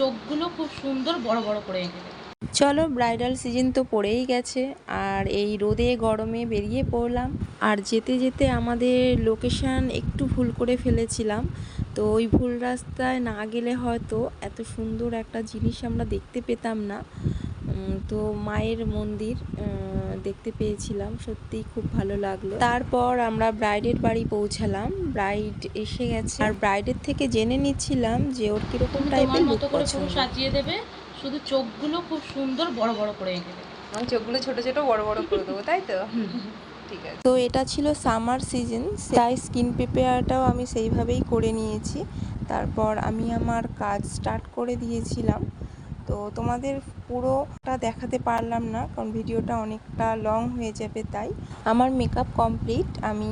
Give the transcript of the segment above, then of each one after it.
চোখগুলো খুব সুন্দর বড় বড় করে এঁকে দেবে। চলো ব্রাইডাল সিজন তো পড়েই গেছে, আর এই রোদে গরমে বেরিয়ে পড়লাম। আর যেতে যেতে আমাদের লোকেশান একটু ভুল করে ফেলেছিলাম, তো ওই ভুল রাস্তায় না গেলে হয়তো এত সুন্দর একটা জিনিস আমরা দেখতে পেতাম না। তো মায়ের মন্দির দেখতে পেয়েছিলাম। সত্যিই খুব ভালো লাগল। তারপর আমরা ব্রাইডের বাড়ি পৌঁছালাম। ব্রাইড এসে গেছে। আর ব্রাইডের থেকে জেনে নিচ্ছিলাম যে ওর কীরকম টাইপের লুক মতো করে পুরো পছন্দ সাজিয়ে দেবে। শুধু চোখগুলো খুব সুন্দর বড় বড় করে এঁকে দেবে। আমার চোখগুলো ছোট ছোট বড় বড় করে দেবো তাই তো? ঠিক আছে। তো এটা ছিল সামার সিজন তাই স্কিন প্রিপেয়ারটাও আমি সেইভাবেই করে নিয়েছি। তারপর আমি আমার কাজ স্টার্ট করে দিয়েছিলাম। তো তোমাদের পুরোটা দেখাতে পারলাম না কারণ ভিডিওটা অনেকটা লং হয়ে যাবে তাই। আমার মেকআপ কমপ্লিট আমি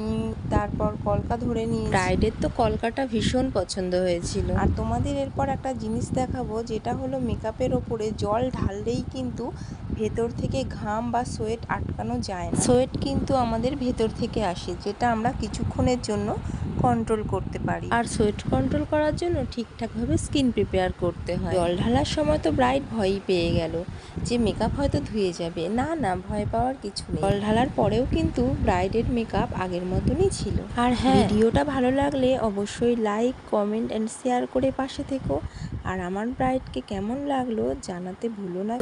তারপর কলকা ধরে নিয়ে ব্রাইডের তো কলকাটা ভীষণ পছন্দ হয়েছিল। আর তোমাদের এরপর একটা জিনিস দেখাবো যেটা হলো মেকআপের ওপরে জল ঢাললেই কিন্তু ভেতর থেকে ঘাম বা সোয়েট আটকানো যায় না। সোয়েট কিন্তু আমাদের ভেতর থেকে আসে যেটা আমরা কিছুক্ষণের জন্য কন্ট্রোল করতে পারি। আর সোয়েট কন্ট্রোল করার জন্য ঠিকঠাকভাবে স্কিন প্রিপেয়ার করতে হয়। জল ঢালার সময় তো ব্রাইট ভয়ই পেয়ে গেল যে মেকআপ হয়তো ধুয়ে যাবে। না না ভয় পাওয়ার কিছু নেই। জল ঢালার পরেও কিন্তু ব্রাইডের মেকআপ আগের মতনই ছিল। আর হ্যাঁ। ভিডিওটা ভালো লাগলে অবশ্যই লাইক কমেন্ট অ্যান্ড শেয়ার করে পাশে থেকো। আর আমার ব্রাইডকে কেমন লাগল জানাতে ভুলো না।